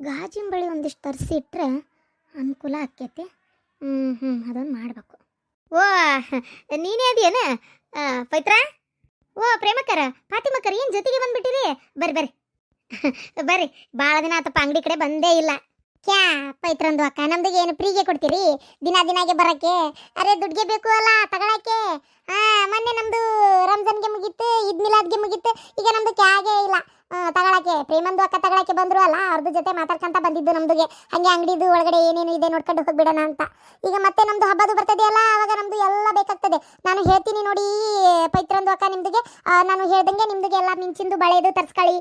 ಗಾಜಿನ ಬಳಿ ಒಂದಿಷ್ಟು ತರಿಸಿ ಇಟ್ಟರೆ ಅನುಕೂಲ ಆಕ್ಕೈತಿ. ಹ್ಞೂ ಹ್ಞೂ ಅದೊಂದು ಮಾಡಬೇಕು. ಓ, ನೀನೇ ಅದೇನ ಪೈತ್ರ? ಓ, ಪ್ರೇಮಕರ ಫಾತಿಮಕ್ಕರ ಏನು ಜೊತೆಗೆ ಬಂದ್ಬಿಟ್ಟಿರಿ ಬರ್ರಿ ಬರ್ರಿ. ಬರ್ರಿ ಭಾಳ ದಿನ ಆತಪ್ಪ, ಅಂಗಡಿ ಕಡೆ ಬಂದೇ ಇಲ್ಲ. ಕ್ಯಾ, ಪೈತ್ರಂದು ಅಕ್ಕ, ನಮ್ದಿಗೆ ಏನು ಫ್ರೀಗೆ ಕೊಡ್ತೀರಿ? ದಿನ ದಿನಾಗೆ ಬರೋಕ್ಕೆ? ಅರೆ, ದುಡ್ಗೆ ಬೇಕು ಅಲ್ಲ, ತಗೊಳಕ್ಕೆ? ಹಾಂ ಮೊನ್ನೆ ನಮ್ಮದು ರಂಜಾನ್ಗೆ ಮುಗೀತು ಇದ್ಮಿಲಾದ್ಗೆ ಮುಗೀತು, ಈಗ ನಮ್ದು ಕ್ಯಾಗೆ ಇಲ್ಲ ಆ, ತಗೊಳಕ್ಕೆ ಪ್ರೇಮಂದು ಅಕ್ಕ ತಗೊಳಕ್ಕೆ ಬಂದ್ರು ಅಲ್ಲ ಅವ್ರದ್ದು ಜೊತೆ ಮಾತಾಡ್ಕೊಂತ ಬಂದಿದ್ದು ನಮ್ದುಗೆ. ಹಂಗೆ ಅಂಗಡಿದು ಒಳಗಡೆ ಏನೇನು ಇದೆ ನೋಡ್ಕೊಂಡು ಹೋಗ್ಬಿಡೋಣ ಅಂತ. ಈಗ ಮತ್ತೆ ನಮ್ದು ಹಬ್ಬದು ಬರ್ತದೆಯಲ್ಲ ಅವಾಗ ನಮ್ದು ಎಲ್ಲ ಬೇಕಾಗ್ತದೆ. ನಾನು ಹೇಳ್ತೀನಿ ನೋಡಿ, ಪೈತ್ರಂದು ಅಕ್ಕ ನಿಮ್ದಿಗೆ. ನಾನು ಹೇಳ್ದಂಗೆ ನಿಮ್ದಿಗೆ ಎಲ್ಲ ಮಿಂಚಿಂದು ಬಳೆದು ತರ್ಸ್ಕೊಳ್ಳಿ.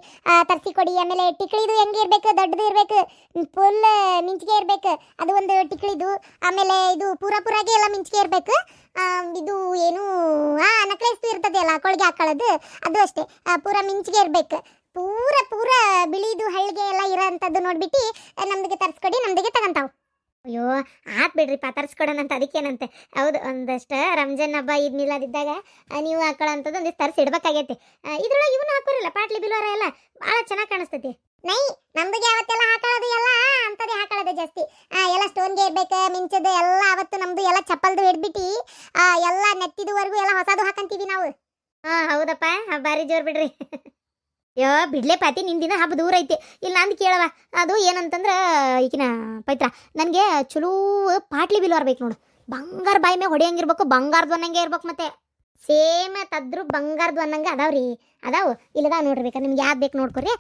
ತರಿಸಿ ಕೊಡಿ. ಆಮೇಲೆ ಟಿಕ್ಳಿದು ಹೆಂಗೆ ಇರಬೇಕು, ದೊಡ್ಡದು ಇರಬೇಕು ಫುಲ್ ಮಿಂಚಿಗೆ ಇರಬೇಕು. ಅದು ಒಂದು ಟಿಕ್ಳಿದು. ಆಮೇಲೆ ಇದು ಪೂರ ಪೂರಾಗೆ ಎಲ್ಲ ಮಿಂಚಿಗೆ ಇರಬೇಕು. ಇದು ಏನು ನಕ್ಲೆಸ್ ಇರ್ತದೆ ಅಲ್ಲ, ಕೊಳಗೆ ಹಾಕೊಳ್ಳೋದು. ಅದು ಅಷ್ಟೇ. ಪೂರ ಮಿಂಚಿಗೆ ಇರಬೇಕು. ಪೂರ ಪೂರ ಬಿಳಿದು ಹಳ್ಳಿಗೆ ಎಲ್ಲ ಇರೋಂಥದ್ದು ನೋಡ್ಬಿಟ್ಟು ನಮ್ದಿಗೆ ತರಿಸ್ಕೊಡಿ ನಮ್ದಿಗೆ ತಗೊಂತಾವ್. ಅಯ್ಯೋ ಆತ್ ಬಿಡ್ರಿಪ್ಪ ತರಿಸ್ಕೊಡೋಣಂತ ಅದಕ್ಕೇನಂತೆ. ಹೌದು ಒಂದಷ್ಟು ರಂಜಾನ್ ಹಬ್ಬ ಇದು ಮಿಲಾದಿದ್ದಾಗ ನೀವು ಹಾಕೊಳ್ಳೋಂಥದ್ದು ಒಂದಿಷ್ಟು ತರಿಸಿ ಇಡ್ಬೇಕಾಗೈತಿ. ಇದ್ರೊಳಗೆ ಇವನು ಹಾಕೋರಿಲ್ಲ ಪಾಟ್ಲಿ ಬಿಲ್ವಾರ ಎಲ್ಲ ಭಾಳ ಚೆನ್ನಾಗಿ ಕಾಣಿಸ್ತೈತಿ. ನೈ ನಮ್ದಿಗೆ ಅವತ್ತೆಲ್ಲ ಹಾಕೊಳ್ಳೋದು ಎಲ್ಲ ಅಂಥದ್ದೇ ಹಾಕೊಳ್ಳೋದು ಜಾಸ್ತಿ. ಎಲ್ಲ ಸ್ಟೋನ್ಗೆ ಇರ್ಬೇಕು ಮಿಂಚದು ಎಲ್ಲ ಅವತ್ತು ನಮ್ದು ಎಲ್ಲ ಚಪ್ಪಲ್ದು ಹಿಡ್ಬಿಟ್ಟು ಆ, ಎಲ್ಲ ನೆತ್ತಿದುವರೆಗೂ ಎಲ್ಲ ಹೊಸದು ಹಾಕಂತೀವಿ ನಾವು. ಹಾಂ ಹೌದಪ್ಪ ಬಾರಿ ಜೋರ್ ಬಿಡ್ರಿ. ಯೋ, ಬಿಡ್ಲೆ ಪಾತಿ ನಿಂದಿನ ಹಬ್ಬ ದೂರ ಐತಿ. ಇಲ್ಲ ಅಂದ್ ಕೇಳವ ಅದು ಏನಂತಂದ್ರೆ ಈಗಿನ ಪೈತ್ರ, ನನಗೆ ಚಲೋ ಪಾಟ್ಲಿ ಬಿಲ್ ಬರ್ಬೇಕು ನೋಡು. ಬಂಗಾರ ಬಾಯಿ ಮೇಲೆ ಹೊಡೆಯಂಗಿರ್ಬೇಕು, ಬಂಗಾರದ ಅನ್ನಂಗೆ ಇರ್ಬೇಕು ಮತ್ತೆ. ಸೇಮ್ ತದ್ರು ಬಂಗಾರದ ಅನ್ನಂಗೆ ಅದಾವ್ರಿ ಅದಾವು ಇಲ್ಲದಾವ ನೋಡ್ರಿ ಬೇಕಾ ನಿಮ್ಗೆ ಯಾವ್ದು ಬೇಕು ನೋಡ್ಕೊರಿ.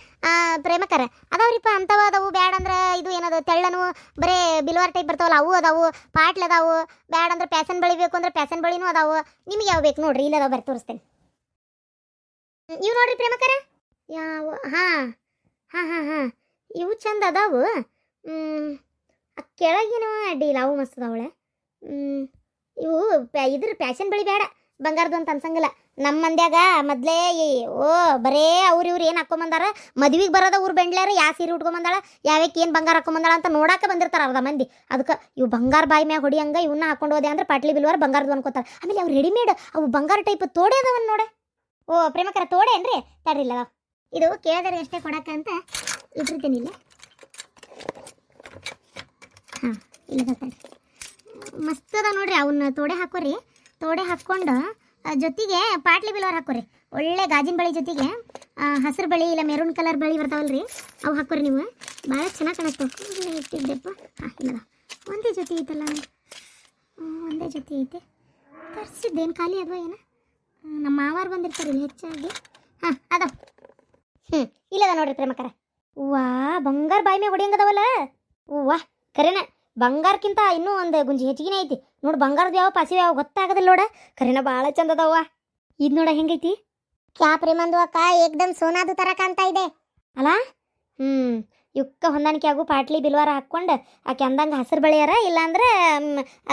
ಪ್ರೇಮಕರ. ಅದಾವ್ರಿಪ್ಪ ಅಂಥವು ಅದಾವು, ಬ್ಯಾಡ ಅಂದ್ರೆ ಇದು ಏನದು, ತೆಳ್ಳನು, ಬರೇ ಬಿಲ್ವಾರ್ ಟೈಪ್ ಬರ್ತಾವಲ್ಲ, ಅವು ಅದಾವು, ಪಾಟ್ಲ್ ಅದಾವು ಬ್ಯಾಡಂದ್ರೆ ಪ್ಯಾಸನ್ ಬಳಿ ಬೇಕು ಅಂದ್ರೆ ಪ್ಯಾಸನ್ ಬಳಿನೂ ಅದಾವು. ನಿಮ್ಗೆ ಯಾವ ಬೇಕು ನೋಡ್ರಿ ಇಲ್ಲದಾವ ಬರ್ತೋರಿಸ್ತೇನೆ ತೋರಿಸ್ತೇನೆ. ಇವು ನೋಡ್ರಿ ಪ್ರೇಮಕರ. ಯಾವ, ಹಾಂ ಹಾಂ ಹಾಂ ಹಾಂ. ಇವು ಚಂದ ಅದಾವು. ಆ ಕೆಳಗಿನ ಅಡ್ಡಿಲ್ಲ ಅವು ಮಸ್ತ್ ಅದಾವಳೆ ಇವು ಪ್ಯಾ, ಇದ್ರ ಪ್ಯಾಶನ್ ಬಳಿ ಬೇಡ ಬಂಗಾರದು ಅಂತ ಅನ್ಸಂಗಿಲ್ಲ. ನಮ್ಮ ಮಂದ್ಯಾಗ ಮೊದ್ಲೇ ಓ, ಬರೇ ಅವ್ರು ಇವ್ರು ಏನು ಹಾಕೊಂಬಂದಾರ? ಮದ್ವಿಗೆ ಬರೋದ ಊರು ಬೆಂಡ್ಲ್ಯಾರ, ಯಾ ಸೀರೆ ಉಟ್ಕೊಂಬಂದಾಳ, ಯಾವ್ಯಾಕೆ ಏನು ಬಂಗಾರ ಹಾಕೊಂಬಂದಾಳ ಅಂತ ನೋಡಕ್ಕೆ ಬಂದಿರ್ತಾರೆ ಅರ್ಧ ಮಂದಿ. ಅದಕ್ಕೆ ಇವು ಬಂಗಾರ ಬಾಯಿ ಮ್ಯಾಗ ಹೊಡಿಯಂಗ ಇವನ್ನ ಹಾಕೊಂಡು ಹೋದೆ ಅಂದ್ರೆ ಪಾಟ್ಲಿ ಬಿಲ್ವಾರ ಬಂಗಾರದು ಅನ್ಕೋತಾರೆ. ಆಮೇಲೆ ಅವ್ರು ರೆಡಿಮೇಡ್ ಅವು ಬಂಗಾರ ಟೈಪ್ ತೋಡೆ ಅದಾವನ್ ನೋಡೆ. ಓ, ಪ್ರೇಮಕರ ತೋಡೆ ಏನ್ರಿ? ತಡ್ರಿಲ್ಲ ಇದು ಕೇಳಿದ್ರೆ ಎಷ್ಟೇ ಅಂತ ಇಟ್ಟಿರ್ತೀನಿ ಇಲ್ಲ. ಹಾಂ, ಇಲ್ಲ ಮಸ್ತ್ ಅದ ನೋಡ್ರಿ ಅವನ್ನ ತೋಡೆ ಹಾಕೋರಿ. ತೋಡೆ ಹಾಕ್ಕೊಂಡು ಜೊತೆಗೆ ಪಾಟ್ಲಿ ಬಿಲ್ವರ್ ಹಾಕೋರಿ. ಒಳ್ಳೆ ಗಾಜಿನ ಬಳಿ ಜೊತೆಗೆ ಹಸಿರು ಬಳಿ ಇಲ್ಲ ಮೆರೂನ್ ಕಲರ್ ಬಳಿ ಬರ್ತಾವಲ್ರಿ, ಅವು ಹಾಕೋರಿ ನೀವು. ಭಾಳ ಚೆನ್ನಾಗಿ ಕಾಣಿಸ್ತಾವೆ. ಇಟ್ಟಿದ್ದೆಪ್ಪ ಹಾಂ ಇಲ್ಲ ಒಂದೇ ಜೊತೆ ಐತಲ್ಲ. ಒಂದೇ ಜೊತೆ ಐತೆ. ತರಿಸಿದ್ದೇನು ಖಾಲಿ ಅದು ಏನು? ನಮ್ಮ ಮಾವಾರು ಬಂದಿರ್ತಾರೆ ಹೆಚ್ಚಾಗಿ. ಹಾಂ ಅದ ಹ್ಞೂ ಇಲ್ಲದ ನೋಡ್ರಿ ಪ್ರೇಮಕರ. ವಾ ಬಂಗಾರ ಬಾಯಿ ಮ್ಯಾಗ ಹೊಡಿಯಂಗದವಲ್ಲ. ವಾ ಕರೆನ ಬಂಗಾರಕ್ಕಿಂತ ಇನ್ನೂ ಒಂದು ಗುಂಜಿ ಹೆಚ್ಚಿಗೆ ಐತಿ. ನೋಡು ಬಂಗಾರದ ಯಾವ ಪಾಸಿ ಯಾವ ಗೊತ್ತಾಗದಿಲ್ಲ ನೋಡ. ಕರೆನ ಭಾಳ ಚಂದ ಅದಾವ ಇದು ನೋಡ ಹೆಂಗೈತಿ? ಕ್ಯಾ ಪ್ರೇಮಂದು ಅಕ್ಕ ಏಕ್ದಮ್ ಸೋನಾದು ತರ ಕಾಣ್ತಾ ಇದೆ. ಅಲ್ಲ ಹ್ಞೂ ಯುಕ್ಕ ಹೊಂದಾಣಿಕೆ ಆಗು ಪಾಟ್ಲಿ ಬಿಲ್ವಾರ ಹಾಕ್ಕೊಂಡು ಆ ಕೆಂದಂಗ ಹಸಿರು ಬಳಿಯಾರ ಇಲ್ಲಾಂದ್ರೆ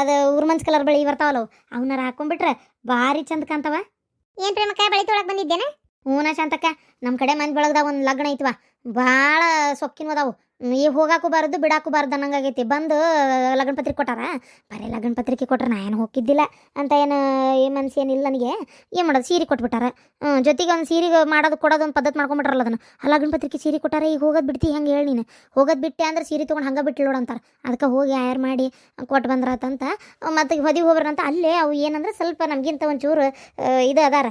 ಅದು ಉರ್ಮನ್ಸ್ ಕಲರ್ ಬಳಿ ಬರ್ತಾವಲ್ಲ ಅವು ಅವನಾರ ಹಾಕೊಂಡ್ಬಿಟ್ರೆ ಭಾರಿ ಚಂದ ಕಾಣ್ತಾವ. ಏನು ಪ್ರೇಮಕ್ಕ ಬಳಿ ತೊಳಕ್ ಬಂದಿದ್ದೇನೆ? ಹೂನ ಶಾಂತಕ್ಕ ನಮ್ಮ ಕಡೆ ಮನೆ ಬೆಳಗ್ದಾಗ ಒಂದು ಲಗ್ನ ಐತ್ವಾ. ಭಾಳ ಸೊಕ್ಕಿನ ಅದಾವು. ಈ ಹೋಗಾಕು ಬಾರದು, ಬಿಡಾಕು ಬಾರದು ಅನ್ನಂಗಾಗೈತಿ. ಬಂದು ಲಗ್ನ ಪತ್ರಿಕೆ ಕೊಟ್ಟಾರ? ಬರೀ ಲಗ್ನ ಪತ್ರಿಕೆ ಕೊಟ್ರೆ ನಾ ಏನು ಹೋಗಿದ್ದಿಲ್ಲ ಅಂತ ಏನು, ಈ ಮನ್ಸು ಏನಿಲ್ಲ ನನಗೆ. ಏನು ಮಾಡೋದು? ಸೀರೆ ಕೊಟ್ಬಿಟ್ಟಾರ. ಜೊತೆಗೆ ಒಂದು ಸೀರೆ ಮಾಡೋದು, ಕೊಡೋದು, ಒಂದು ಪದ್ಧತಿ ಮಾಡ್ಕೊಂಬಿಟ್ರಲ್ಲ ಅದನ್ನು. ಆ ಲಗ್ನ ಪತ್ರಿಕೆ ಸೀರೆ ಕೊಟ್ಟಾರ, ಈಗ ಹೋಗೋದು ಬಿಡ್ತಿ, ಹೆಂಗೆ ಹೇಳಿ ನೀನು. ಹೋಗೋದು ಬಿಟ್ಟೆ ಅಂದ್ರೆ ಸೀರೆ ತೊಗೊಂಡು ಹಂಗೆ ಬಿಟ್ಟು ನೋಡಂತಾರೆ ಅದಕ್ಕೆ ಹೋಗಿ ಆಯರ್ ಮಾಡಿ ಕೊಟ್ಟು ಬಂದ್ರಾತಂತ ಮತ್ತು ಹೊದಿ ಹೋಗ್ರಂತ ಅಲ್ಲೇ ಅವು ಏನಂದ್ರೆ ಸ್ವಲ್ಪ ನಮಗಿಂತ ಚೂರು ಇದು ಅದಾರ.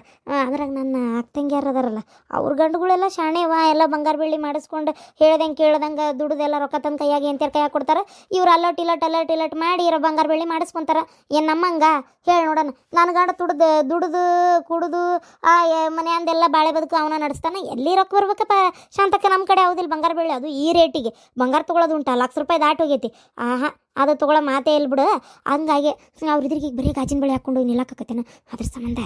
ಅದ್ರಾಗ ನನ್ನ ಅಕ್ಕಂಗ್ಯಾರ ಅದಾರಲ್ಲ. ಅವ್ರ ಗಂಡುಗಳೆಲ್ಲ ಶಾಣೆವ ಎಲ್ಲ ಬಂಗಾರ ಬೆಳ್ಳಿ ಮಾಡಿಸ್ಕೊಂಡು, ಹೇಳ್ದಂಗೆ ಕೇಳ್ದಂಗೆ ದುಡ್ದೆಲ್ಲ ರೊಕ್ಕ ತಂದು ಕೈಯಾಗಿ ಎಂತ ಕೈಯಾಗಿ ಕೊಡ್ತಾರೆ? ಇವ್ರು ಅಲ್ಲಟ್ ಇಲ್ಲಟ್ ಅಲರ್ಟ್ ಇಲ್ಲಟ್ ಮಾಡಿ ಇರೋ ಬಂಗಾರ ಬೆಳ್ಳಿ ಮಾಡಿಸ್ಕೊಂತಾರ. ಏನು ನಮ್ಮಂಗ? ಹೇಳಿ ನೋಡೋಣ. ನನ್ನ ಗಂಡ ದುಡ್ದು ದುಡ್ದು, ಕುಡ್ದು, ಆ ಮನ್ಯಾಂದೆಲ್ಲ ಬಾಳೆ ಬದುಕು ಅವನ ನಡೆಸ್ತಾನೆ. ಎಲ್ಲಿ ರೊಕ್ಕ ಬರ್ಬೇಕಪ್ಪ? ಶಾಂತಕ್ಕೆ ನಮ್ಮ ಕಡೆ ಯಾವುದಿಲ್ಲ ಬಂಗಾರ ಬೆಳ್ಳಿ. ಅದು ಈ ರೇಟಿಗೆ. ಬಂಗಾರ ತೊಗೊಳೋದು ಉಂಟಾ. ಲಕ್ಷ ರೂಪಾಯಿ ದಾಟೋಗೈತಿ ಆಹಾ. ಅದು ತೊಗೊಳ್ಳೋ ಮಾತೇ ಬಿಡು. ಹಂಗಾಗಿ ಅವ್ರ ಇದ್ರಿಗೆ ಬರೀ ಗಾಜಿನ ಬಳಿ ಹಾಕ್ಕೊಂಡು ಕಕ್ಕತ್ತೇನೆ ಅದ್ರ ಸಂಬಂಧ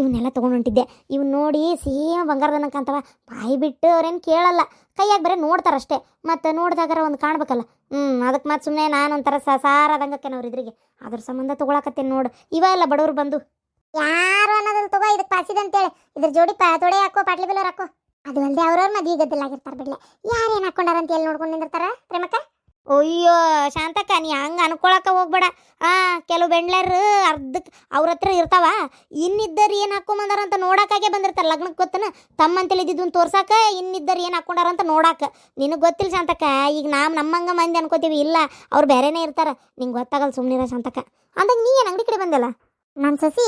ಇವನ್ನೆಲ್ಲ ತೊಗೊಂಡು ಹೊಂಟಿದ್ದೆ. ಇವ್ನು ನೋಡಿ ಸೇಮ್ ಬಂಗಾರದ ಕಾಂತವ ಬಾಯಿ ಬಿಟ್ಟು ಅವ್ರೇನು ಕೇಳಲ್ಲ. ಕೈಯಾಗ ಬರೀ ನೋಡ್ತಾರಷ್ಟೇ ಮತ್ತು ನೋಡಿದಾಗಾರ ಒಂದು ಕಾಣ್ಬೇಕಲ್ಲ. ಹ್ಞೂ ಅದಕ್ಕೆ ಮತ್ತೆ ಸುಮ್ಮನೆ ನಾನು ಒಂಥರ ಸಾರದಂಗಕ್ಕೇನ ಅವ್ರ ಇದ್ರಿಗೆ. ಅದ್ರ ಸಂಬಂಧ ತೊಗೊಳಕತ್ತೇನೆ ನೋಡು. ಇವ ಎಲ್ಲ ಬಡವ್ರು ಬಂದು. ಯಾರು ಅನ್ನೋದನ್ನ ತಗೋ ಇದಕ್ಕೆ ಪಾಸಿದೆ ಅಂತೇಳಿ. ಇದ್ರ ಜೋಡಿ ಪಾ, ತೊಡೆ ಹಾಕೋ, ಪಾಟ್ಲಿ ಬಿಲ್ಲರ್ ಹಾಕೋ. ಅದು ಅಲ್ಲದೆ ಅವ್ರವ್ರ ಮದುವೆ ಗದ್ದಲಾಗಿರ್ತಾರೆ ಬಿಡ್ಲೆ. ಯಾರೇನು ಹಾಕೊಂಡಾರ ಅಂತ ಹೇಳಿ ನೋಡ್ಕೊಂಡು ನಿಂದಿರ್ತಾರ ಪ್ರೇಮಕ್ಕ? ಅಯ್ಯೋ, ಶಾಂತಕ್ಕ, ನೀ ಹಂಗೆ ಅನ್ಕೊಳಕ ಹೋಗ್ಬೇಡ. ಆ, ಕೆಲವು ಬೆಂಡ್ಲರು ಅರ್ಧಕ್ಕೆ ಅವ್ರ ಹತ್ರ ಇರ್ತಾವ. ಇನ್ನಿದ್ದರು ಏನು ಹಾಕೊಂಬಂದಾರ ಅಂತ ನೋಡೋಕ್ಕಾಗೆ ಬಂದಿರ್ತಾರೆ ಲಗ್ನಕ್ಕೆ ಗೊತ್ತನ? ತಮ್ಮಂತೇಳಿ ತೋರ್ಸಾಕ ಇನ್ನಿದ್ದರು ಏನು ಹಾಕೊಂಡಾರ ಅಂತ ನೋಡಾಕ. ನಿನಗೆ ಗೊತ್ತಿಲ್ಲ ಶಾಂತಕ್ಕ, ಈಗ ನಾವು ನಮ್ಮಂಗ ಮಂದಿ ಅನ್ಕೋತೀವಿ, ಇಲ್ಲ, ಅವ್ರು ಬೇರೆನೇ ಇರ್ತಾರೆ. ನಿಂಗೆ ಗೊತ್ತಾಗಲ್ಲ ಸುಮ್ಮನಿರ ಶಾಂತಕ್ಕ. ಅಂದಾಗ ನೀ ಏನು ಅಂಗಡಿ ಕಡೆ ಬಂದಲ್ಲ? ನನ್ನ ಸಸಿ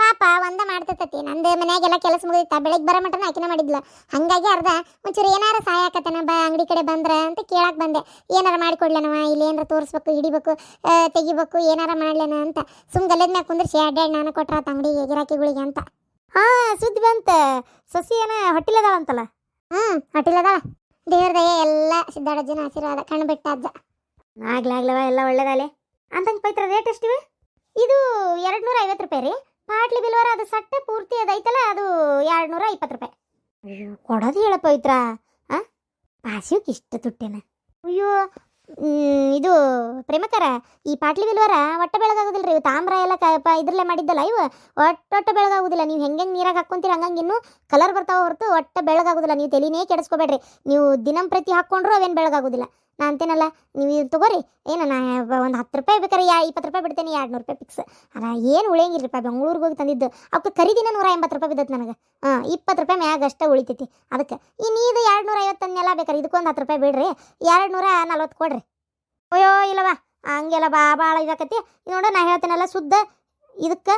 ಪಾಪ ಒಂದ ಮಾಡ್ತತತಿ ನಂದು ಮನ್ಯಾಗೆಲ್ಲ ಕೆಲಸ ಮುಗಿದಿತ್ತ. ಬೆಳಿಗ್ಗೆ ಬರೋ ಮಟನ ಆಕಿನ ಮಾಡಿದ್ಲ. ಹಂಗಾಗಿ ಅರ್ಧ ಒಂಚೂರು ಏನಾರ ಸಹಾಯ ಆಕತನ ಬಾ ಅಂಗಡಿ ಕಡೆ ಬಂದ್ರ ಅಂತ ಕೇಳಕ್ ಬಂದೆ. ಏನಾರ ಮಾಡಿಕೊಡ್ಲೇನವ ಇಲ್ಲಿ ಏನಾರ ತೋರಿಸ್ಬೇಕು ಹಿಡಿಬೇಕು ತೆಗಿಬೇಕು ಏನಾರ ಮಾಡ್ಲೇನ ಅಂತ. ಸುಮ್ ಗಲ್ಲದ ಮ್ಯಾಗ ಕುಂದ್ರಿಸಿ ಅಡ್ಡಾಡ್ ನಾನು ಕೊಟ್ರಾತ ಅಂಗಡಿಗೆ ಗಿರಾಕಿಗಳಿಗೆ ಅಂತ. ಹಾ ಸುದ್ದಿ ಬಂತ. ಸಸಿ ಏನ ಹೊಟ್ಟಿಲದಾವಂತಲ್ಲ ಹ್ಮ್ ಹೊಟ್ಟಿಲದಾವ ದೇವ್ರ ದಯೆ ಎಲ್ಲ ಸಿದ್ದಾಡಜ್ಜನ ಆಶೀರ್ವಾದ ಕಣ್ಣು ಬಿಟ್ಟಾದ್ದ ಆಗ್ಲಾಗ್ಲವ ಎಲ್ಲ ಒಳ್ಳೇದಾಲೆ ಅಂತಂಗೆ ಪೈತ್ರ ರೇಟ್ ಎಷ್ಟಿವೆ? ಇದು ಎರಡು ನೂರ ಐವತ್ತು ರೂಪಾಯಿ ರೀ. ಪಾಟ್ಲಿ ಬಿಲ್ವರ ಅದು ಸಟ್ಟೆ ಪೂರ್ತಿ ಅದೈತಲ್ಲ, ಅದು ಎರಡು ನೂರ ಇಪ್ಪತ್ತು ರೂಪಾಯಿ. ಅಯ್ಯೋ, ಕೊಡೋದು ಹೇಳ ಪವಿತ್ರ. ಆ? ಪಾಸಿಯೋಕೆ ಇಷ್ಟ ತುಟ್ಟೆನ. ಅಯ್ಯೋ ಇದು ಪ್ರೇಮಕರ, ಈ ಪಾಟ್ಲಿ ಬಿಲ್ವರ ಒಟ್ಟ ಬೆಳಗಾಗೋದಿಲ್ಲ ರೀ. ತಾಮ್ರ ಎಲ್ಲ ಕ ಇದ್ರಲ್ಲೇ ಮಾಡಿದ್ದಲ್ಲ ಇವು. ಒಟ್ಟ ಒಟ್ಟ ಬೆಳಗಾಗೋದಿಲ್ಲ. ನೀವು ಹೆಂಗೆ ನೀರಾಗ ಹಾಕ್ಕೊಂತೀರಿ, ಹಂಗಂಗೆ ಇನ್ನೂ ಕಲರ್ ಬರ್ತಾವ ಹೊರತು ಒಟ್ಟ ಬೆಳಗಾಗೋದಿಲ್ಲ. ನೀವು ತಲೆನೇ ಕೆಡಿಸ್ಕೋಬೇಡ್ರಿ. ನೀವು ದಿನಂಪ್ರತಿ ಹಾಕ್ಕೊಂಡ್ರು ಅವೇನು ಬೆಳಗಾಗೋದಿಲ್ಲ. ನಾ ಅಂತೇನಲ್ಲ, ನೀವು ಇದು ತಗೋರಿ. ಏನು ನಾ ಒಂದು ಹತ್ತು ರೂಪಾಯಿ ಬೇಕಾರೆ ಯಾ ಇಪ್ಪತ್ತು ರೂಪಾಯಿ ಬಿಡ್ತೇನೆ ಎರಡು ನೂರು ರೂಪಾಯಿ ಫಿಕ್ಸ್ ಅಲ್ಲ ಏನು ಉಳಿಯಂಗಿಲ್ಲಪ್ಪ ಬೆಂಗಳೂರಿಗೆ ಹೋಗಿ ತಂದಿದ್ದು. ಅವಕ್ಕೆ ಖರೀದಿನ ನೂರ ಎಂಬತ್ತು ರೂಪಾಯಿ ಬಿದ್ದೈತೆ ನನಗೆ. ಹಾಂ, ಇಪ್ಪತ್ತು ರೂಪಾಯಿ ಮ್ಯಾಗ ಅಷ್ಟೇ ಉಳಿತೈತಿ. ಅದಕ್ಕೆ ಇನ್ನು ಇದು ಎರಡು ನೂರ ಐವತ್ತನ್ನೆಲ್ಲ ಬೇಕಾರೆ ಇದಕ್ಕೊಂದು ಹತ್ತು ರೂಪಾಯಿ ಬಿಡ್ರಿ. ಎರಡು ನೂರ ನಲ್ವತ್ತು ಕೊಡ್ರಿ. ಅಯ್ಯೋ, ಇಲ್ಲವ, ಹಂಗೆಲ್ಲ ಬಾ ಭಾಳ ಇದಾಕತಿ ನೋಡು ನಾ ಹೇಳ್ತೇನಲ್ಲ, ಶುದ್ಧ. ಇದಕ್ಕೆ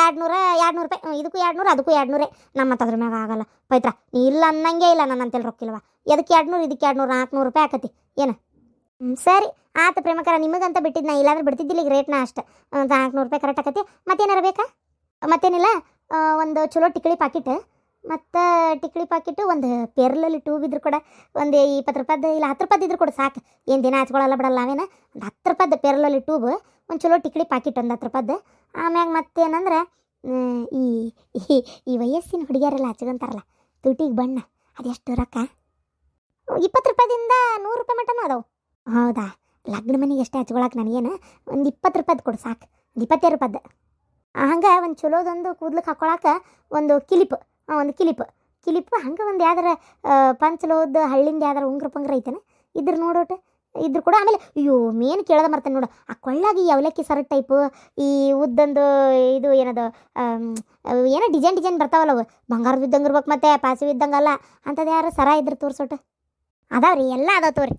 ಎರಡು ನೂರ ಎರಡು ನೂರು ರೂಪಾಯಿ ಇದಕ್ಕೂ ಎರಡು ನೂರು ಅದಕ್ಕೂ ಎರಡು ನೂರೇ ನಮ್ಮ ಅದ್ರ ಮ್ಯಾಗ ಆಗಲ್ಲ. ಪೈತ್ರ ನೀ ಇಲ್ಲ ಅನ್ನಂಗೆ ಇಲ್ಲ ನನ್ನ ಅಂತೇಳಿ ರೊಕ್ಕಿಲ್ವ ಎದಕ್ಕೆ ಎರಡು ನೂರು ಇದಕ್ಕೆ ಎರಡು ನೂರು ನಾಲ್ಕುನೂರು ರೂಪಾಯಿ ಆಕತಿ? ಏನು? ಸರಿ. ಆತ ಪ್ರೇಮಕರ, ನಿಮಗಂತ ಬಿಟ್ಟಿದ್ದು ನಾ ಇಲ್ಲಾಂದ್ರೆ ಬಿಡ್ತಿದ್ದಿಲ್ಲ, ಈಗ ರೇಟ್ನ ಅಷ್ಟು. ನಾಲ್ಕುನೂರು ರೂಪಾಯಿ ಕರೆಕ್ಟ್ ಆಕತಿ. ಮತ್ತೇನಾರು ಬೇಕಾ? ಮತ್ತೇನಿಲ್ಲ? ಒಂದು ಚಲೋ ಟಿಕ್ಳಿ ಪಾಕಿಟ್ ಮತ್ತು ಟಿಕ್ಳಿ ಪಾಕಿಟ್ಟು ಒಂದು ಪೇರ್ಲಲ್ಲಿ ಟ್ಯೂಬ್ ಇದ್ರು ಕೂಡ. ಒಂದು ಇಪ್ಪತ್ತು ರೂಪಾಯ್ದು ಇಲ್ಲ ಹತ್ತು ರೂಪಾಯ್ದು ಇದ್ರು ಕೂಡ ಸಾಕು. ಏನು ದಿನ ಹಚ್ಕೊಳ್ಳಲ್ಲ ಬಿಡಲ್ಲ ನಾವೇನು? ಒಂದು ಹತ್ತು ರೂಪಾಯ್ದು ಪೆರ್ಲಲ್ಲಿ ಟ್ಯೂಬ್ ಒಂದು ಚಲೋ ಟಿಕ್ಳಿ ಪಾಕಿಟ್ ಒಂದು ಹತ್ತು ರೂಪಾಯ್ದು. ಆಮ್ಯಾಗ ಮತ್ತೇನಂದ್ರೆ ಈ ಈ ವಯಸ್ಸಿನ ಹುಡುಗಿಯರೆಲ್ಲ ಹಚ್ಕೊಂತಾರಲ್ಲ, ತುಟಿಗೆ ಬಣ್ಣ, ಅದೆಷ್ಟು ರೊಕ್ಕ? ಇಪ್ಪತ್ತು ರೂಪಾಯಿಂದ ನೂರು ರೂಪಾಯಿ ಮಟನೂ ಅದಾವು. ಹೌದಾ? ಲಗ್ನ ಮನೆಗೆ ಎಷ್ಟೇ ಹಚ್ಕೊಳಕ್ಕೆ ನನಗೇನು, ಒಂದು ಇಪ್ಪತ್ತು ರೂಪಾಯ್ದು ಕೊಡು ಸಾಕು. ಒಂದು ಇಪ್ಪತ್ತೈದು ರೂಪಾಯ್ದು. ಹಂಗೆ ಒಂದು ಚಲೋದೊಂದು ಕೂದ್ಲಕ್ಕೆ ಹಾಕೊಳಕ್ಕೆ ಒಂದು ಕಿಲಿಪ್. ಒಂದು ಕಿಲಿಪ್. ಕಿಲಿಪ್ ಹಂಗೆ ಒಂದು ಯಾವ್ದಾರ ಪಂಚಲೋದ ಹಳ್ಳಿಂದ ಯಾವ್ದಾರ ಉಂಗ್ರ ಪಂಗ್ರ ಐತೇನೆ? ಇದ್ರ ನೋಡೋಟ, ಇದ್ರ ಕೂಡ. ಆಮೇಲೆ, ಅಯ್ಯೋ, ಮೇನ್ ಕೇಳದ ಮರ್ತೇನೆ ನೋಡು. ಆ ಕೊಳ್ಳಾಗಿ ಅವಲಕ್ಕಿ ಸರ ಟೈಪು ಈ ಉದ್ದಂದು ಇದು ಏನದು ಏನೋ ಡಿಸೈನ್ ಡಿಸೈನ್ ಬರ್ತಾವಲ್ಲ ಅವು. ಬಂಗಾರದ ಇದ್ದಂಗೆ ಇರ್ಬೇಕು ಮತ್ತೆ ಪಾಸಿವ್ ಇದ್ದಂಗಲ್ಲ ಅಂಥದ್ದು ಯಾರು ಸರ ಇದ್ರೆ ತೋರ್ಸೋಟ. ಅದಾವ್ರಿ ಎಲ್ಲ ಅದಾವ ತೋರಿ.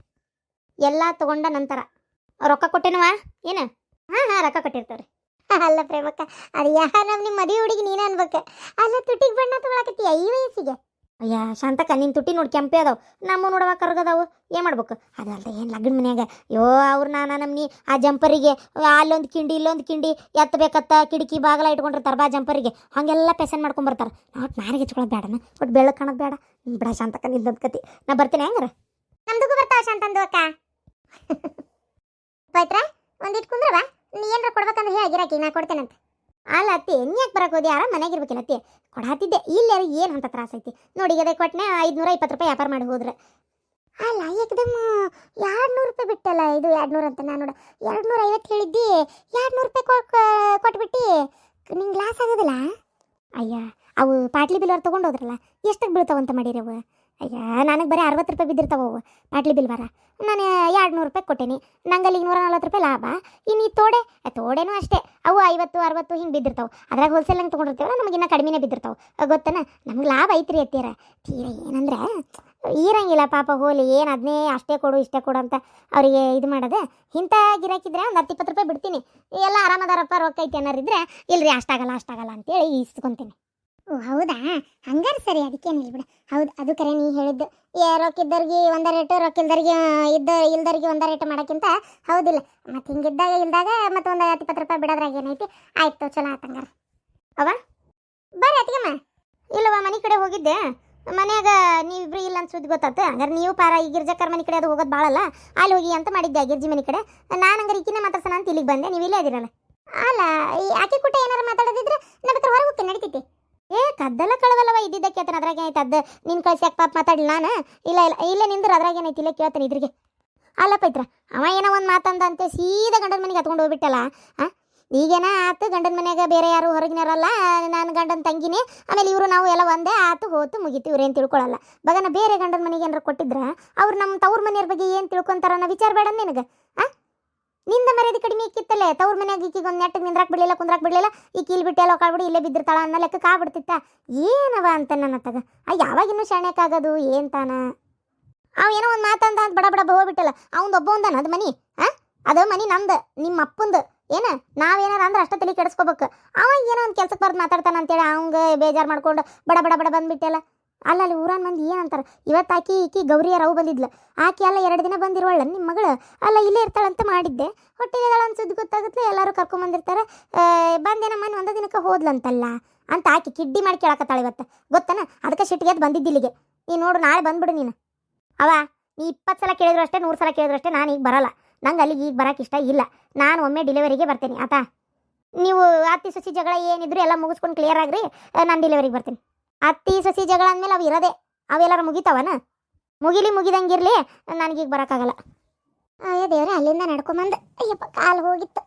ಎಲ್ಲ ತಗೊಂಡ ನಂತರ. ರೊಕ್ಕ ಕೊಟ್ಟೇನವ? ಏನು? ಹಾಂ ಹಾಂ, ರೊಕ್ಕ ಕೊಟ್ಟಿರ್ತಾವ್ರಿ. ಅಲ್ಲ ಪ್ರೇಮಕ್ಕ ಅದು ಯಾ ನಮ್ಮ ನಿಮ್ಮ ಮದುವೆ ಹುಡುಗಿ ನೀನು ಅನ್ಬೇಕು? ಅಲ್ಲ ತುಟಿಗೆ ಬಣ್ಣ ತಗೊಳಕತ್ತೀಯ ಈ ವಯಸ್ಸಿಗೆ ಅಯ್ಯ ಶಾಂತಕ್ಕ ನಿನ್ನ ತುಟಿ ನೋಡಿ ಕೆಂಪೆ ಅದಾವ. ನಮ್ಮ ನೋಡುವ ಕರ್ಗದಾವು. ಏನು ಮಾಡ್ಬೇಕು? ಅದಲ್ದೆ ಏನು ಲಗ್ನ ಮನ್ಯಾಗ? ಯೋ ಅವ್ರು ನಾನು ನಮ್ನಿ ಆ ಜಂಪರಿಗೆ ಅಲ್ಲೊಂದು ಕಿಂಡಿ ಇಲ್ಲೊಂದು ಕಿಂಡಿ ಎತ್ತಬೇಕತ್ತ ಕಿಟಕಿ ಬಾಗಲ ಇಟ್ಕೊಂಡಿರ್ತಾರೆ ಬಾ ಜಂಪರಿಗೆ. ಹಾಗೆಲ್ಲ ಪೆಸನ್ ಮಾಡ್ಕೊಂಬರ್ತಾರೆ ನಾವು ನಾರಿಗೆ ಹಚ್ಕೊಳ್ಳೋದು ಬೇಡನ ಬಟ್ ಬೆಳಕು ಕಾಣೋದು ಬೇಡ ನಿನ್ ಬಿಡ ಶಾಂತಕ್ಕ ನಿಂದದ್ ಕತಿ ನಾ ಬರ್ತೀನಿ ಹೆಂಗಾರ? ನಮ್ದಕ್ಕೂ ಬರ್ತಾವ ಶಾಂತಂದು ಅಕ್ಕ. ಪವಿತ್ರ ಒಂದಿಟ್ಟು ಕುಂದ್ರವ? ನೀ ಏನಾರ ಕೊಡ್ಬೇಕಂದ್ರೆ ಹೇಳಿ ಗಿರಾಕಿ ನಾ ಕೊಡ್ತೇನಂತ. ಅಲ್ಲ ಅತ್ತಿ ಯಾಕೆ ಬರಕ್ ಹೋದಿ ಆರಾಮ ಮನೆಗಿರ್ಬೇಕಿಲ್ಲ ಅತ್ತಿ. ಕೊಡಾತಿದ್ದೆ. ಇಲ್ಲೇ ಏನು ಅಂತ ತ್ರಾಸ ಐತಿ. ನೋಡಿ ಅದೇ ಕೊಟ್ಟನೆ ಐದುನೂರ ಇಪ್ಪತ್ತು ರೂಪಾಯಿ ವ್ಯಾಪಾರ ಮಾಡಿ ಹೋದ್ರೆ. ಅಲ್ಲ, ಏಕದಮ್ ಎರಡು ನೂರು ರೂಪಾಯಿ ಬಿಟ್ಟಲ್ಲ ಇದು ಎರಡು ನೂರು ಅಂತ ನಾನು ನೋಡು. ಎರಡು ನೂರ ಐವತ್ತು ಹೇಳಿದ್ದಿ. ಎರಡು ನೂರು ರೂಪಾಯಿ ಕೊಟ್- ಕೊಟ್ಬಿಟ್ಟು. ನಿಂಗೆ ಲಾಸ್ ಆಗೋದಿಲ್ಲ? ಅಯ್ಯ, ಅವು ಪಾಟ್ಲಿ ಬಿಲ್ ಅವ್ರು ತೊಗೊಂಡೋದ್ರಲ್ಲ ಎಷ್ಟಕ್ಕೆ ಬೀಳ್ತಾವಂತ ಮಾಡಿರವ? ಅಯ್ಯ, ನನಗೆ ಬರೀ ಅರವತ್ತು ರೂಪಾಯಿ ಬಿದ್ದಿರ್ತಾವೆ ಪಾಟ್ಲಿ ಬಿಲ್ ಬರ ನಾನು ಎರಡು ನೂರು ರೂಪಾಯಿ ಕೊಟ್ಟೇನಿ. ನಂಗಲ್ಲಿ ನೂರ ನಲ್ವತ್ತು ರೂಪಾಯಿ ಲಾಭ. ಇನ್ನು ಈ ತೋಡೆ ತೋಡೇನು ಅಷ್ಟೇ. ಅವು ಐವತ್ತು, ಅರವತ್ತು ಹಿಂಗೆ ಬಿದ್ದಿರ್ತಾವೆ. ಅದ್ರಾಗ ಹೋಲ್ಸೇಲ್ ಹಂಗೆ ನಮಗೆ ನಮಗಿನ್ನ ಕಡಿಮೆನೇ ಬಿದ್ದಿರ್ತಾವೆ. ಗೊತ್ತನ? ನಮ್ಗೆ ಲಾಭ ಐತ್ರಿ ಅತ್ತೀರ ತೀರ ಏನಂದ್ರೆ, ಇರಂಗಿಲ್ಲ ಪಾಪ ಹೋಲಿ, ಏನು ಅದನ್ನೇ ಅಷ್ಟೇ ಕೊಡು, ಇಷ್ಟೇ ಕೊಡು ಅಂತ ಅವರಿಗೆ ಇದು ಮಾಡೋದು, ಇಂಥ ಗಿರಾಕಿದ್ರೆ ಒಂದು ಹತ್ತು ಇಪ್ಪತ್ತು ರೂಪಾಯಿ ಬಿಡ್ತೀನಿ. ಎಲ್ಲ ಆರಾಮದಾರಪ್ಪ ರೊಕ್ಕ ಐತೆ ಅನ್ನೋರಿದ್ರೆ, ಇಲ್ರಿ ಅಷ್ಟಾಗಲ್ಲ ಅಷ್ಟಾಗಲ್ಲ ಅಂತೇಳಿ ಇಸ್ಕೊಂತೀನಿ ಓ, ಹೌದಾ? ಹಂಗಾರೆ ಸರಿ ಅದಕ್ಕೇನಿಲ್ಲ ಬಿಡು ಹೌದು, ಅದು ಕರೆ ನೀ ಹೇಳಿದ್ದು. ಏ, ರೊಕ್ಕ ಇದ್ದವ್ರಿಗೆ ಒಂದ ರೇಟು, ರೊಕ್ಕ ಇಲ್ದವ್ರಿಗೆ ಇದ್ದ ಇಲ್ದವ್ರಿಗೆ ಒಂದ ರೇಟ್ ಮಾಡೋಕ್ಕಿಂತ ಹೌದಿಲ್ಲ. ಮತ್ತು ಹಿಂಗಿದ್ದಾಗ, ಇಲ್ದಾಗ ಮತ್ತೆ ಒಂದು ಇಪ್ಪತ್ತು ರೂಪಾಯಿ ಬಿಡೋದ್ರಾಗ ಏನೈತಿ? ಆಯ್ತು, ಚಲೋ ಆಯ್ತು ಹಂಗಾರೆ. ಅವ ಬರ್ರಿ ಅತ್ತಿಗಮ್ಮ ಇಲ್ಲವ ಮನೆ ಕಡೆ ಹೋಗಿದ್ದೆ. ಮನ್ಯಾಗ ನೀವಿಬ್ರು ಇಲ್ಲ ಅಂತ ಸುದ್ದಿ ಗೊತ್ತಾತು. ಹಂಗಾರೆ ನೀವು ಪಾರ ಈ ಗಿರ್ಜಕ್ಕರ್ ಮನೆ ಕಡೆ ಅದು ಹೋಗೋದು ಭಾಳಲ್ಲ ಅಲ್ಲಿ ಹೋಗಿ ಅಂತ ಮಾಡಿದ್ದೆ ಗಿರ್ಜಿ ಮನೆ ಕಡೆ. ನಾನು ಹಂಗಾರೆ ಈಕಿನ ಮಾತಾಡ್ಸೋಣ ಅಂತ ಇಲ್ಲಿಗೆ ಬಂದೆ. ನೀವು ಇಲ್ಲೇ ಇದ್ದೀರಲ್ಲ ಅಲ್ಲ, ಈ ಆಕೆ ಕೂಟ ಏನಾರ ಮಾತಾಡೋದಿದ್ರೆ ನಮ್ಮ ಹತ್ರ ಹೊರಗೆ ಹೋಗ್ತೀನಿ, ನಡೀತೈತಿ. ಏ ಕದ್ದಲ್ಲ ಕಳವಲ್ಲವ ಇದ್ದಿದ್ದಕ್ಕೆ ಆತನ ಅದ್ರಾಗ ಏನೈತೆ ಅದ ನಿನ್ ಕಳ್ಸಿ ಪಾಪ ಮಾತಾಡಲಿ ನಾನು? ಇಲ್ಲ ಇಲ್ಲ, ಇಲ್ಲೇ ನಿಂದ್ರ, ಅದ್ರಾಗ ಏನೈತಿ ಇಲ್ಲೇ ಕೇಳ್ತಾನೆ ಇದ್ರಿಗೆ. ಅಲ್ಲ ಪೈತ್ರ, ಅವ ಏನೋ ಒಂದು ಮಾತಂದಂತೆ ಸೀದಾ ಗಂಡನ ಮನೆಗೆ ಹತ್ಕೊಂಡು ಹೋಗ್ಬಿಟ್ಟಲ್ಲ? ಆ? ಈಗೇನ ಆತು ಗಂಡನ ಮನೆಯಾಗ ಬೇರೆ ಯಾರು ಹೊರಗಿನರಲ್ಲ ನಾನು ಗಂಡನ ತಂಗಿನಿ, ಆಮೇಲೆ ಇವರು ನಾವು ಎಲ್ಲ ಒಂದೇ ಆತು ಹೋತು ಮುಗೀತು, ಇವ್ರೇನು ತಿಳ್ಕೊಳ್ಳಲ್ಲ ಬಗನ ಬೇರೆ ಗಂಡನ ಮನೆಗೆ ಏನಾರ ಕೊಟ್ಟಿದ್ರ, ಅವ್ರು ನಮ್ಮ ತವ್ರ ಮನೆಯವ್ರ ಬಗ್ಗೆ ಏನು ತಿಳ್ಕೊಂತಾರ ಅನ್ನೋ ವಿಚಾರ ಬೇಡ ನಿನಗೆ, ಆ? ನಿಂದ ಮರ್ಯಾದೆ ಕಡಿಮೆ ಇಕ್ಕಿತ್ತಲ್ಲೇ? ತವ್ರ ಮನ್ಯಾಗ ಈಕಿಗೆ ಒಂದು ನೆಟ್ಟಿಗೆ ನಿಂದ್ರಾಕ್ ಬಿಡಲಿಲ್ಲ, ಕುಂದ್ರಾಕ್ ಬಿಡಲಿಲ್ಲ ಈಗ ಇಲ್ಲಿ ಬಿಟ್ಟೆ ಎಲ್ಲ ಕಾಳ್ಬಿಡಿ ಇಲ್ಲೇ ಬಿದ್ದಿರ್ತಾಳ ಅನ್ನೋ ಲೆಕ್ಕಕ್ಕೆ ಆಗ್ಬಿಡ್ತಿತ್ತ. ಏನವ ಅಂತ ನನ್ನ ತಗ ಆ ಯಾವಾಗಿನ್ನೂ ಶಾಣ್ಯಕ್ಕಾಗೋದು ಏನ್ ತಾನ? ಅವ ಏನೋ ಒಂದು ಮಾತಂದ ಅಂತ ಬಡ ಬಡ ಹೋಗ್ಬಿಟ್ಟಲ್ಲ. ಅವ್ನ್ದು ಒಬ್ಬ ಒಂದನ? ಅದು ಮನಿ? ಆ? ಅದು ಮನಿ ನಮ್ದು ನಿಮ್ಮ ಅಪ್ಪಂದು. ಏನ? ನಾವೇನಾರ ಅಂದ್ರೆ ಅಷ್ಟ ತಲೆ ಕೆಡಿಸ್ಕೋಬೇಕು. ಅವ ಏನೋ ಒಂದು ಕೆಲ್ಸಕ್ಕೆ ಬರ್ದು ಮಾತಾಡ್ತಾನ ಅಂತೇಳಿ ಅವಂಗ ಬೇಜಾರು ಮಾಡ್ಕೊಂಡು ಬಡ ಬಡ ಬಡ ಬಂದ್ಬಿಟ್ಟೆಲ್ಲ. ಅಲ್ಲ ಅಲ್ಲಿ ಊರಾನ್ ಮಂದಿ ಏನಂತಾರ? ಇವತ್ತು ಆಕಿ ಈಕಿ ಗೌರಿಯ ರವು ಬಂದಿದ್ಲ. ಆಕಿ ಅಲ್ಲ ಎರಡು ದಿನ ಬಂದಿರುವಳ ನಿಮ್ಮ ಮಗಳು. ಅಲ್ಲ ಇಲ್ಲೇ ಇರ್ತಾಳಂತ ಮಾಡಿದ್ದೆ. ಹೊಟ್ಟೆಲಿದಾಳ ಅಂತ ಸುದ್ದಿ ಗೊತ್ತಾಗುತ್ತೆ ಎಲ್ಲರೂ ಕರ್ಕೊಂಬಂದಿರ್ತಾರೆ. ಬಂದೇನ ಮನೆ ಒಂದ ದಿನಕ್ಕೆ ಹೋದ್ಲಂತಲ್ಲ ಅಂತ ಆಕಿ ಕಿಡ್ಡಿ ಮಾಡಿ ಕೇಳಕತ್ತಾಳ ಇವತ್ತು. ಗೊತ್ತನ? ಅದಕ್ಕೆ ಸಿಟ್ಟಿಗೆ ಎದ್ದು ಬಂದಿದ್ದು ಇಲ್ಲಿಗೆ. ನೀ ನೋಡು, ನಾಳೆ ಬಂದ್ಬಿಡು ನೀನು. ಅವ ನೀ ಇಪ್ಪತ್ತು ಸಲ ಕೇಳಿದ್ರು ಅಷ್ಟೇ, ನೂರು ಸಲ ಕೇಳಿದ್ರು ಅಷ್ಟೇ, ನಾನು ಈಗ ಬರಲ್ಲ. ನಂಗೆ ಅಲ್ಲಿಗೆ ಈಗ ಬರಕ್ಕೆ ಇಷ್ಟ ಇಲ್ಲ. ನಾನು ಒಮ್ಮೆ ಡೆಲಿವರಿಗೆ ಬರ್ತೇನೆ. ಆತ? ನೀವು ಅತ್ತಿ ಸಸಿ ಜಗಳ ಏನಿದ್ರು ಎಲ್ಲ ಮುಗಿಸ್ಕೊಂಡು ಕ್ಲಿಯರ್ ಆಗ್ರಿ. ನಾನು ಡೆಲಿವರಿಗೆ ಬರ್ತೀನಿ. ಅತ್ತಿ ಸಸಿ ಜಗಳ ಅಂದಮೇಲೆ ಅವು ಇರೋದೆ, ಅವೆಲ್ಲರ ಮುಗಿತಾವನ? ಮುಗಿಲಿ ಮುಗಿದಂಗಿರ್ಲಿ, ನನಗೀಗ ಬರೋಕ್ಕಾಗಲ್ಲ. ಅಯ್ಯೋ ದೇವ್ರೆ, ಅಲ್ಲಿಂದ ನಡ್ಕೊಂಬಂದು, ಅಯ್ಯಪ್ಪ, ಕಾಲು ಹೋಗಿತ್ತು.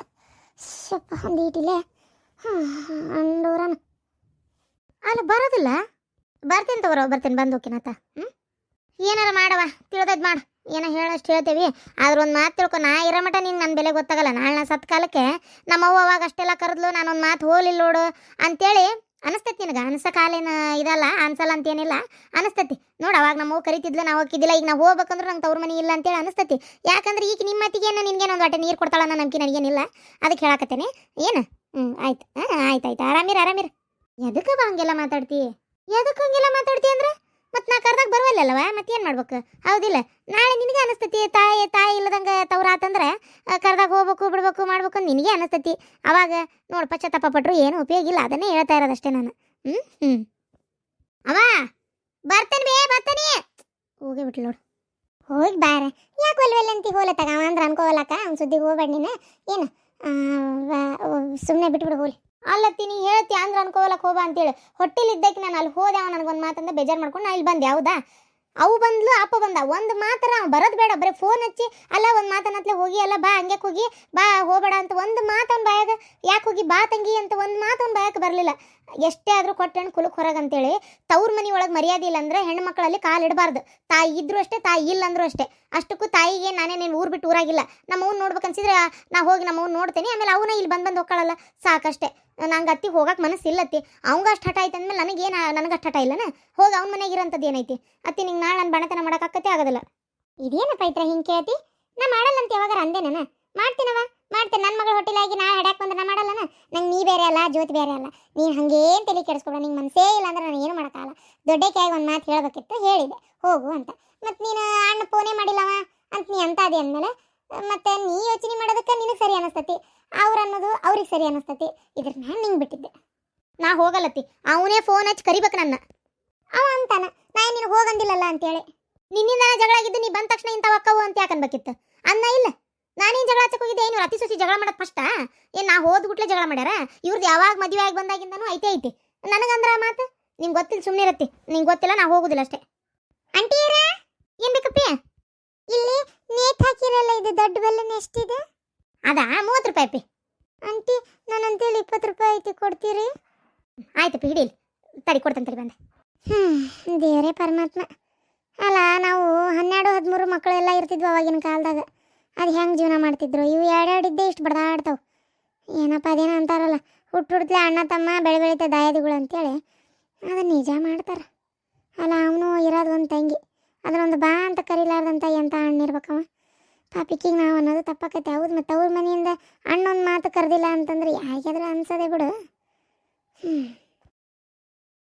ಶಪ್ಪ ಒಂದು ಈಟಿಲೆ ಅಂಡೂರನ. ಅಲ್ಲಿ ಬರೋದಿಲ್ಲ? ಬರ್ತೀನಿ ತಗೋರ ಬರ್ತೀನಿ, ಬಂದು ಹೋಕಿನತ್ತ ಹ್ಞೂ ಏನಾರ ಮಾಡವ ತಿಳಿದದ್ ಮಾಡು. ಏನೋ ಹೇಳಷ್ಟು ಹೇಳ್ತೇವಿ, ಆದ್ರೆ ಒಂದು ಮಾತು ತಿಳ್ಕೊ. ನಾ ಇರೋ ಮಟ ನಿಂಗೆ ನನ್ನ ಬೆಲೆ ಗೊತ್ತಾಗಲ್ಲ. ನಾಳೆ ನಾ ಸತ್ ಕಾಲಕ್ಕೆ ನಮ್ಮ ಅವ್ವ ಅವಾಗ ಅಷ್ಟೆಲ್ಲ ಕರೆದ್ಲು, ನಾನೊಂದು ಮಾತು ಹೋಲಿಲ್ಲ ನೋಡು, ಅಂತೇಳಿ ಅನಿಸ್ತೈತಿ ನಿನಗೆ? ಕಾಲೇನ ಇದಲ್ಲ? ಅನ್ಸಲ್ಲ ಅಂತೇನಿಲ್ಲ. ಅನಿಸ್ತೈತಿ. ನೋಡು ಅವಾಗ ನಮ್ಮ ಕರಿತಿದ್ಲು, ನಾವು ಹೋಗಿದ್ದಿಲ್ಲ ಈಗ ನಾವು ಹೋಗ್ಬೇಕಂದ್ರೆ ನಂಗೆ ತವ್ರ ಮನೆ ಇಲ್ಲ ಅಂತೇಳಿ ಅನಿಸ್ತೈತಿ. ಯಾಕಂದ್ರೆ ಈಗ ನಿಮ್ಮ ಮತ್ತಿಗೆ ನಿನ್ಗೇನು ಒಂದು ವಾಟೆ ನೀರು ಕೊಡ್ತಾಳ ಅನ್ನೋ ನಂಬಿಕೆ ನನಗೇನಿಲ್ಲ. ಅದಕ್ಕೆ ಹೇಳಕತ್ತೇನೆ. ಏನು? ಹ್ಞೂ ಆಯ್ತು. ಹಾಂ, ಆಯ್ತು ಆಯ್ತು. ಆರಾಮಿರ ಆರಾಮಿರ. ಎದಕ್ಕೆ ಬಾ ಹಂಗೆಲ್ಲ ಮಾತಾಡ್ತಿ? ಎದಕ್ಕೆ ಹಂಗೆಲ್ಲ ಮಾತಾಡ್ತಿ ಅಂದ್ರೆ? ಮತ್ತೆ ನಾ ಕರ್ದಾಗ ಬರುವಲ್ಲವ ಏನು ಮಾಡ್ಬೇಕು? ಹೌದಿಲ್ಲ. ನಾಳೆ ನಿನಗೆ ಅನಿಸ್ತತಿ, ತಾಯಿ ತಾಯಿ ಇಲ್ಲದಂಗೆ ತವ್ರ ಆತಂದ್ರೆ ಕರ್ದಾಗ ಹೋಗ್ಬೇಕು, ಬಿಡ್ಬೇಕು, ಮಾಡ್ಬೇಕು ಅಂತ ನಿನಗೆ ಅನಿಸ್ತತಿ. ಅವಾಗ ನೋಡು ಪಶ್ಚಾತ್ತಾಪ ಪಟ್ರು ಏನು ಉಪಯೋಗ ಇಲ್ಲ ಅದನ್ನೇ ಹೇಳ್ತಾ ಇರೋದಷ್ಟೇ ನಾನು. ಹ್ಞೂ ಹ್ಞೂ ಅವ ಬರ್ತೇನೆ ಬೇ, ಬರ್ತೇನೆ. ಹೋಗಿ ಬಿಟ್ಲು ನೋಡು. ಹೋಗಿ ಬಾರ. ಯಾಕೆ ಒಲ್ವೆಲ್ಲ ಅಂತ ಹೋಲ ತಗ? ಅವ ಅಂದ್ರೆ ಅನ್ಕೋಲಕ್ಕ, ಅವ್ನ ಸುದ್ದಿಗೆ ಹೋಗ್ಬೇಡ ನೀನು. ಏನು? ಸುಮ್ಮನೆ ಬಿಟ್ಬಿಡು ಹೋಲಿ ಅಲ್ಲತ್ತಿ, ನೀ ಹೇಳ್ತಿ ಅಂದ್ರೆ ಅನ್ಕೋಲಕ್ಕೆ ಹೋಗ ಅಂತೇಳಿ. ಹೊಟ್ಟಿಲಿದ್ದಕ್ಕೆ ನಾನು ಅಲ್ಲಿ ಹೋದೆ, ಅವ ನನಗೊಂದು ಮಾತಂದ ಬೇಜಾರು ಮಾಡ್ಕೊಂಡು ನಾ ಇಲ್ಲಿ ಬಂದೆ, ಹೌದಾ? ಅವು ಬಂದ್ಲು, ಅಪ್ಪ ಬಂದ. ಒಂದು ಮಾತರ ಬರೋದು ಬೇಡ, ಬರೀ ಫೋನ್ ಹಚ್ಚಿ, ಅಲ್ಲ ಒಂದು ಮಾತನ್ನತ್ಲೆ ಹೋಗಿ, ಅಲ್ಲ ಬಾ ಹಂಗೆ ಹೋಗಿ, ಬಾ, ಹೋಗಬೇಡ ಅಂತ ಒಂದು ಮಾತವ್ನ ಬಾಯಾಗ, ಯಾಕೆ ಹೋಗಿ ಬಾ ತಂಗಿ ಅಂತ ಒಂದು ಮಾತವ್ನ ಬಾಯಕ್ಕೆ ಬರಲಿಲ್ಲ. ಎಷ್ಟೇ ಆದರೂ ಕೊಟ್ಟೆಣ್ಣು ಕುಲಕ್ಕೆ ಹೊರಗೆ ಅಂತೇಳಿ ತವ್ರ ಮನೆ ಒಳಗೆ ಮರ್ಯಾದೆ ಇಲ್ಲ ಅಂದ್ರೆ ಹೆಣ್ಣು ಮಕ್ಕಳಲ್ಲಿ ಕಾಲು ಇಡಬಾರ್ದು. ತಾಯಿ ಇದ್ರೂ ಅಷ್ಟೇ, ತಾಯಿ ಇಲ್ಲ ಅಂದರೂ ಅಷ್ಟೇ. ಅಷ್ಟಕ್ಕೂ ತಾಯಿಗೆ ನಾನೇ ನೀನು ಊರು ಬಿಟ್ಟು ಊರಾಗಿಲ್ಲ. ನಮ್ಮ ಅವ್ನು ನೋಡ್ಬೇಕನ್ಸಿದ್ರೆ ನಾ ಹೋಗಿ ನಮ್ಮ ಅವ್ನು ನೋಡ್ತೇನೆ. ಆಮೇಲೆ ಅವನ ಇಲ್ಲಿ ಬಂದು ಬಂದು ಹೋಗ್ಕೊಳ್ಳಲ್ಲ ಸಾಕಷ್ಟೇ. ನಂಗೆ ಅತ್ತಿ ಹೋಗಕ್ಕೆ ಮನಸ್ಸಿಲ್ಲತ್ತಿ. ಅವಂಗ ಅಷ್ಟು ಹಠ ಆಯ್ತು ಅಂದಮೇಲೆ ನನಗೇನು ನನಗೆ ಅಷ್ಟು ಹಠ ಇಲ್ಲನ? ಹೋಗಿ ಅವ್ನ ಮನೆಗೆ ಇರೋಂಥದ್ದು ಏನೈತಿ ಅತ್ತಿ ನಿಂಗೆ ನಾಳೆ ನನ್ನ ಬಣತನ ಮಾಡೋಕ್ಕಾಗತ್ತೆ ಆಗೋದಿಲ್ಲ. ಇದೇನಪ್ಪ ಇತ್ರ ಹಿಂಗೆ ಕೇಳ್ತಿ? ನಾ ಮಾಡಲ್ಲ ಅಂತ ಯಾವಾಗ ಅಂದೇನ ಮಾಡ್ತೀನವ? ಮಾಡ್ತೇನೆ. ನನ್ನ ಮಗಳ ಹೊಟ್ಟಿಲಾಗಿ ನಾ ಹಡ್ಯಾಕ್ ಬಂದ್ರೆ ನಾ ಮಾಡಲ್ಲನ? ನಂಗೆ ನೀ ಬೇರೆ ಅಲ್ಲ, ಜ್ಯೋತಿ ಬೇರೆ ಅಲ್ಲ. ನೀನು ಹಂಗೇನು ತಲೆ ಕೆಡಿಸ್ಕೊಬೇಡ, ನಿಂಗೆ ಮನಸ್ಸೇ ಇಲ್ಲ ಅಂದ್ರೆ ನಾನು ಏನು ಮಾಡೋಕ್ಕಾಗಲ್ಲ. ದೊಡ್ಡ ಕೈಯಾಗಿ ಒಂದು ಮಾತು ಹೇಳಬೇಕಿತ್ತು, ಹೇಳಿದೆ. ಹೋಗು ಅಂತ. ಮತ್ತು ನೀನು ಅಣ್ಣ ಫೋನೇ ಮಾಡಿಲ್ಲವ? ಅಂತ ನೀ ಅಂತ ಅದೇ ಅಂದಮೇಲೆ, ಮತ್ತೆ ನೀ ಯೋಚನೆ ಮಾಡೋದಕ್ಕೆ ನಿನಗೆ ಸರಿ ಅನಿಸ್ತತಿ. ಅವ್ರು ಅನ್ನೋದು ಅವ್ರಿಗೆ ಸರಿ ಅನಿಸ್ತತಿ. ಇದ್ರ ನಾನು ನಿಂಗೆ ಬಿಟ್ಟಿದ್ದೆ. ನಾ ಹೋಗಲ್ಲತ್ತಿ. ಅವನೇ ಫೋನ್ ಹಚ್ಚಿ ಕರಿಬೇಕು ನನ್ನ. ಅವ ಅಂತಾನ. ನಾ ನಿನಗೆ ಹೋಗಂದಿಲ್ಲಲ್ಲ ಅಂತೇಳಿ. ನಿನ್ನಿಂದ ಜಗಳ ಆಗಿದ್ದು ನೀ ಬಂದ ತಕ್ಷಣ ಇಂಥವು ಅಕ್ಕವು ಅಂತ ಯಾಕನ್ಬೇಕಿತ್ತು ಅನ್ನ ಇಲ್ಲ? ನಾನೇನು ಜಗಳ ಹಚ್ಚಕ್ ಹೋಗಿದ್ದೆ? ಏನು ಅತಿ ಸೊಸಿ ಜಗಳ ಮಾಡೋದು ಫಸ್ಟ ಏನು ನಾ ಹೋದ್ಬಿಟ್ಲೆ ಜಗಳ ಮಾಡ್ಯಾರ? ಇವ್ರದ್ದು ಯಾವಾಗ ಮದುವೆ ಆಗಿ ಬಂದಾಗಿಂದನೂ ಐತೆ ಐತಿ. ನನಗಂದ್ರ ಮಾತು? ನಿಂಗೆ ಗೊತ್ತಿಲ್ಲ ಸುಮ್ಮನೆ ಇರತ್ತೆ. ನಿಂಗೆ ಗೊತ್ತಿಲ್ಲ, ನಾ ಹೋಗುದಿಲ್ಲ ಅಷ್ಟೇ. ಅಂಟಿಯರ ಏನ್ ಬೇಕಪ್ಪಿ? ಇಲ್ಲಿ ನೇತ್ ಹಾಕಿರಲ್ಲ, ಇದು ದೊಡ್ಡ ಬೆಲ್ಲನ ಎಷ್ಟಿದೆ? ಅದಾ? ಮೂವತ್ತು ರೂಪಾಯಿ ಅಪ್ಪಿ. ಅಂಟಿ ನಾನು ಅಂತೇಳಿ ಇಪ್ಪತ್ತು ರೂಪಾಯಿ ಐತಿ, ಕೊಡ್ತೀರಿ? ಆಯ್ತಪ್ಪ ಹಿಡೀಲಿ ತಡಿ, ಕೊಡ್ತೇನೆ ಬಂದೆ. ಹ್ಞೂ ದೇವರೇ ಪರಮಾತ್ಮ. ಅಲ್ಲ ನಾವು ಹನ್ನೆರಡು, ಹದಿಮೂರು ಮಕ್ಕಳೆಲ್ಲ ಇರ್ತಿದ್ವು ಅವಾಗಿನ ಕಾಲದಾಗ. ಅದು ಹೆಂಗೆ ಜೀವನ ಮಾಡ್ತಿದ್ರು? ಇವು ಎರಡೆರಡಿದ್ದೇ ಇಷ್ಟು ಬಡ್ದಾಡ್ತಾವೆ. ಏನಪ್ಪ ಅದೇನೋ ಅಂತಾರಲ್ಲ, ಹುಟ್ಟು ಹುಡ್ತಲೆ ಅಣ್ಣ ತಮ್ಮ ಬೆಳೆ ಬೆಳೀತ ದಾಯಾದಿಗಳು ಅಂತೇಳಿ. ಅದು ನಿಜ ಮಾಡ್ತಾರೆ. ಅಲ್ಲ, ಅವನು ಇರೋದು ಒಂದು ತಂಗಿ. ಅದನ್ನೊಂದು ಬಾ ಅಂತ ಕರಿಲಾರ್ದಂತ ಎಂಥ ಇರ್ಬೇಕವ? ಪಾಪಿಕಿಗೆ ನಾವು ಅನ್ನೋದು ತಪ್ಪಾಕೈತೆ. ಹೌದು ಮತ್ತು ಅವ್ರ ಮನೆಯಿಂದ ಅಣ್ಣೊಂದು ಮಾತು ಕರೆದಿಲ್ಲ ಅಂತಂದ್ರೆ ಯಾಕೆಂದ್ರೆ ಅನ್ಸೋದೇ ಬಿಡು. ಹ್ಞೂ